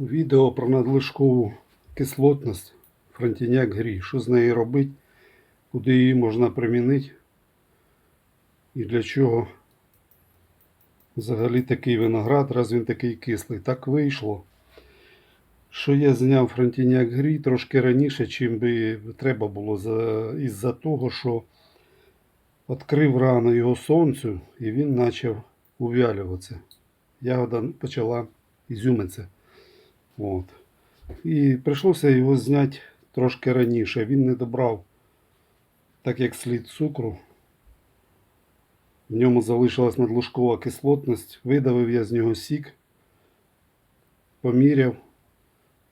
Відео про надлишкову кислотність фронтіняк грі. Що з нею робити, куди її можна примінити і для чого взагалі такий виноград, раз він такий кислий. Так вийшло, що я зняв фронтіняк грі трошки раніше, чим би треба було із-за того, що відкрив рано його сонцю і він почав увялюватися. Ягода почала ізюмитися. От. І прийшлося його зняти трошки раніше. Він не добрав так як слід цукру. В ньому залишилась надлишкова кислотність. Видавив я з нього сік, поміряв,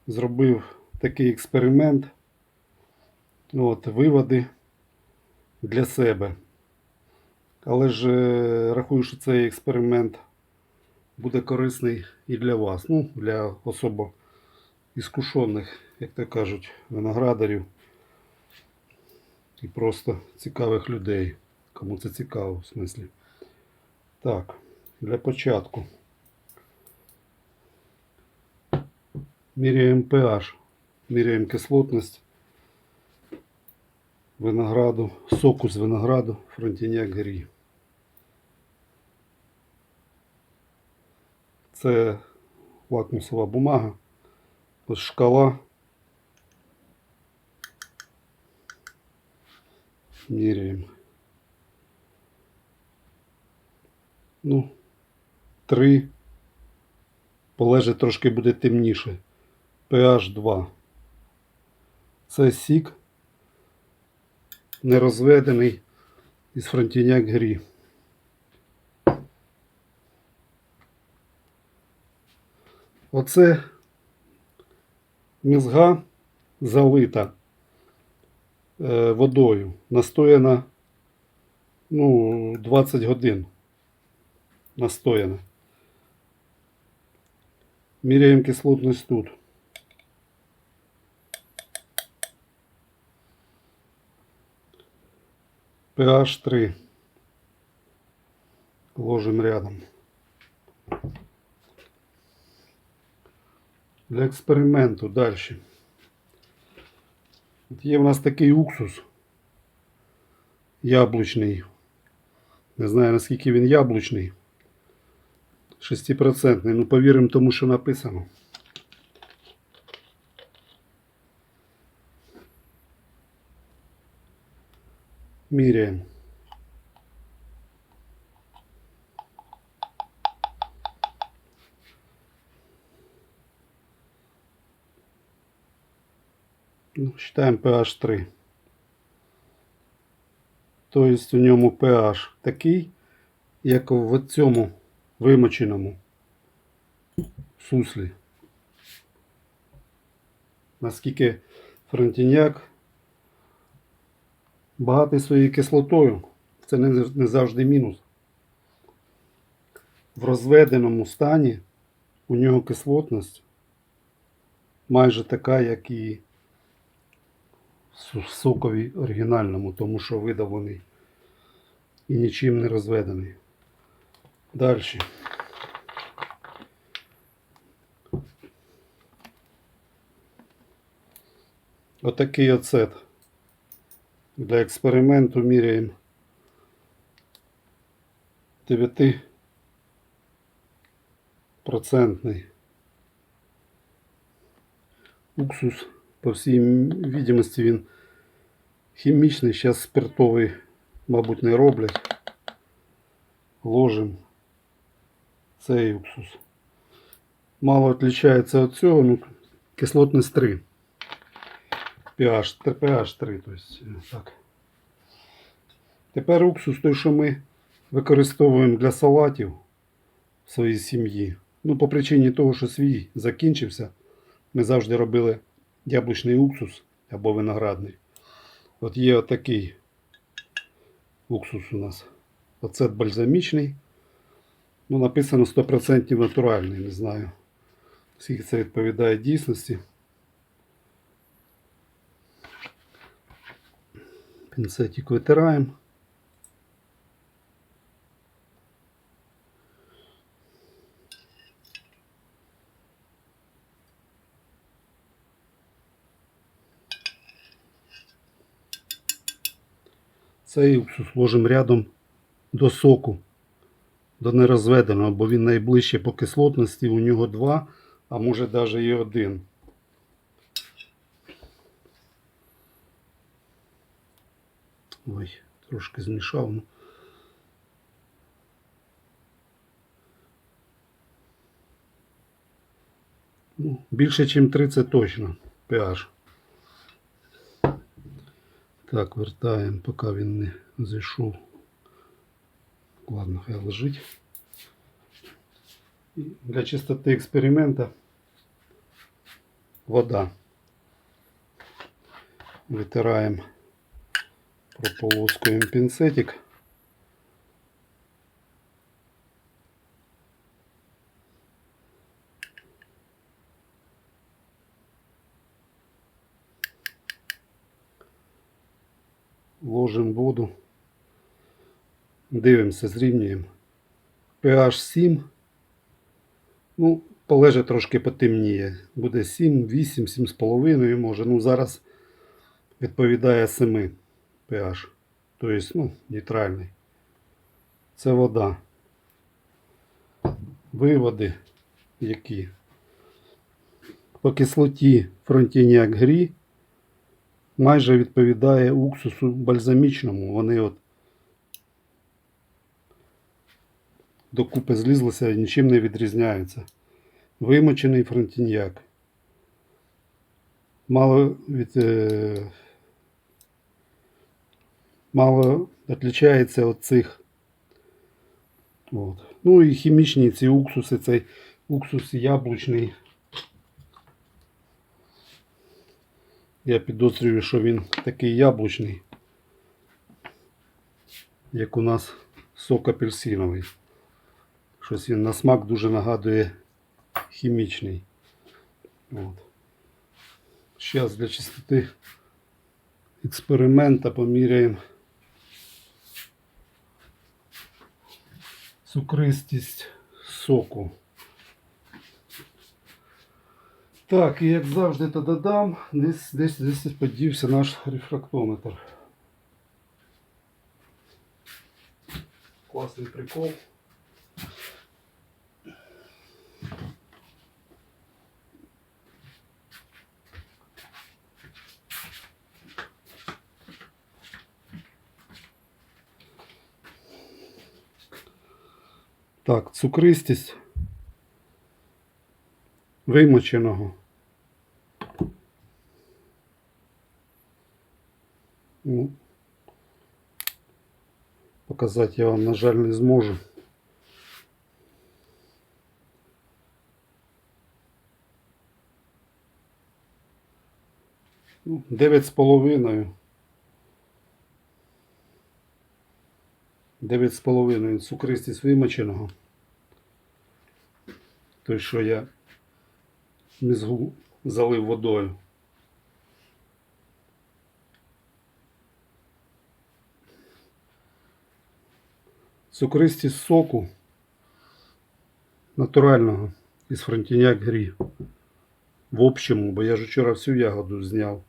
зробив такий експеримент. От, виводи для себе. Але ж е, рахую, що цей експеримент буде корисний і для вас. Ну, для особо іскушених, як то кажуть, виноградарів і просто цікавих людей. Кому це цікаво, в смислі. Так, для початку. Міряємо pH, міряємо кислотність винограду, соку з винограду, фронтіняк грі. Це лакмусова бумага, ось шкала. Міряємо. Ну, три. Полежить трошки буде темніше. pH 2. Це сік нерозведений із фронтіняк грі. Оце мізга залита е, водою, настояна ну, 20 годин. Настояна. Міряємо кислотність тут. pH 3. Ложим рядом. Для експерименту далі. От є в нас такий уксус яблучний. Не знаю наскільки він яблучний. 6%. Ну повіримо тому, що написано. Міряємо. Ну, считаємо pH 3. Тобто у ньому pH такий, як в цьому вимоченому суслі. Наскільки фронтіняк багатий своєю кислотою. Це не, завжди мінус. В розведеному стані у нього кислотність майже така, як і в сокові оригінальному, тому що видавлений і нічим не розведений. Далі. Отакий оцет. Для експерименту міряємо 9 процентний уксус. По всій відомості він хімічний, зараз спиртовий, мабуть, не роблять. Ложимо цей уксус. Мало відрізняється від цього, ну, кислотність 3. pH, pH 3, то есть, е, так. Тепер уксус той, що ми використовуємо для салатів в своїй сім'ї. Ну, по причині того, що свій закінчився, ми завжди робили яблучний уксус або виноградний. От є отакий уксус у нас. Оцет бальзамічний. Ну, написано 100% натуральний, не знаю. Скільки це відповідає дійсності. Пінцетик витираємо. Цей уксус ложимо рядом до соку, до нерозведеного, бо він найближче по кислотності, у нього два, а може навіть і один. Ой, трошки змішав. ну. Ну, більше, ніж 3 це точно pH. Так, вертаємо, поки він не зайшов. Ладно, хай лежить. Для чистоти експеримента вода. Витираємо прополоскуємо пінцетик. Ложимо воду. Дивимося, зрівнюємо. pH 7. Ну, полеже трошки потемніє. Буде 7, 8, 7,5 може. Ну, зараз відповідає 7 pH. Тобто, ну, нейтральний. Це вода. Виводи які? По кислоті фронтініак грі майже відповідає уксусу бальзамічному. Вони от докупи злізлися і нічим не відрізняються. Вимочений фронтіньяк. Мало від. Е, мало відрізняється від цих. От. Ну і хімічні ці уксуси, цей уксус яблучний. Я підозрюю, що він такий яблучний, як у нас сок апельсиновий. Щось він на смак дуже нагадує хімічний. От. Зараз для чистоти експеримента поміряємо цукристість соку. Так, і як завжди то додам, десь, десь, десь подівся наш рефрактометр. Класний прикол. Так, цукристість вимоченого. Ну, показати я вам, на жаль, не зможу. Ну, Дев'ять з половиною. Дев'ять з половиною цукристість вимоченого. Той, що я мізгу залив водою. Цукристість соку натурального із фронтіняк грі. В общому, бо я ж вчора всю ягоду зняв.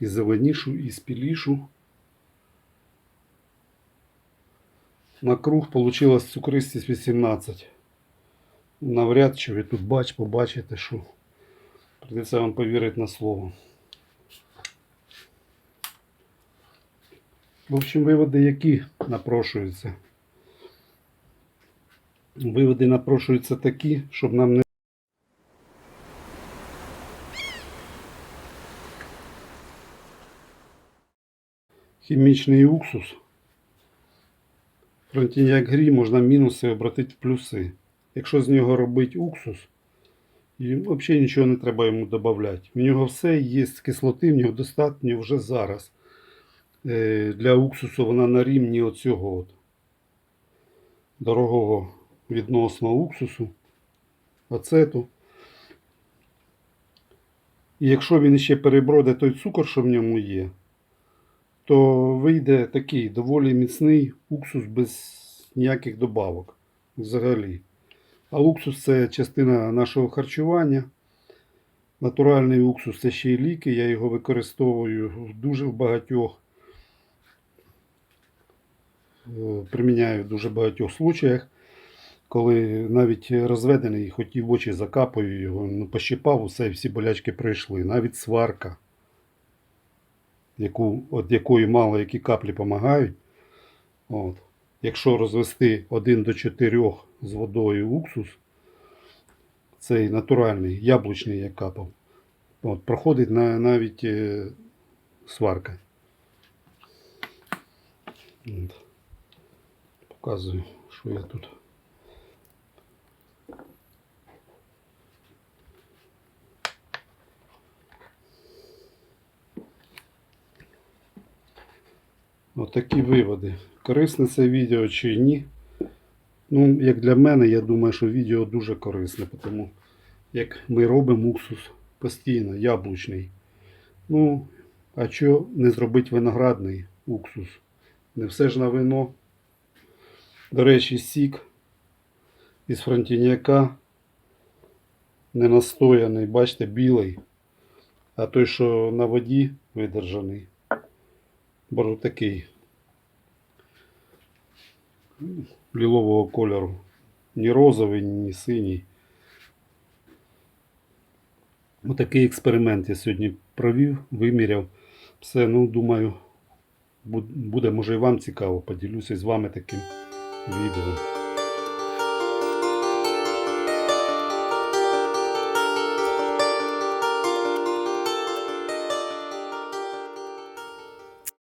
І зеленішу, і спілішу. На круг получилось цукристість 18. Навряд чи ви тут бач, побачите, що придеться вам повірити на слово. В общем, виводи які напрошуються? Виводи напрошуються такі, щоб нам не хімічний уксус. Фронтіняк грі можна мінуси обратити в плюси. Якщо з нього робити уксус, і взагалі нічого не треба йому додати. В нього все є кислоти, в нього достатньо вже зараз. Е, Для уксусу вона на рівні оцього от дорогого відносно уксусу, ацету. І якщо він ще перебродить той цукор, що в ньому є, то вийде такий доволі міцний уксус без ніяких добавок взагалі. А уксус це частина нашого харчування. Натуральний уксус це ще й ліки. Я його використовую дуже в багатьох е, приміняю в дуже багатьох случаях, коли навіть розведений, хоч і в очі закапаю його, ну, пощипав, усе, і всі болячки пройшли. Навіть сварка, яку, от якої мало які каплі допомагають. От. Якщо розвести 1 до 4 з водою уксус, цей натуральний, яблучний як капав, от, проходить на, навіть е, сварка. Показую, що я тут. Отакі виводи. Корисне це відео чи ні? Ну, як для мене, я думаю, що відео дуже корисне, тому як ми робимо уксус постійно, яблучний. Ну, а що не зробити виноградний уксус? Не все ж на вино. До речі, сік із фронтіняка не настояний, бачите, білий. А той, що на воді видержаний, беру такий лілового кольору. Ні розовий, ні синій. Отакий експеримент я сьогодні провів, виміряв. Все, ну думаю, буде може і вам цікаво. Поділюся з вами таким відео.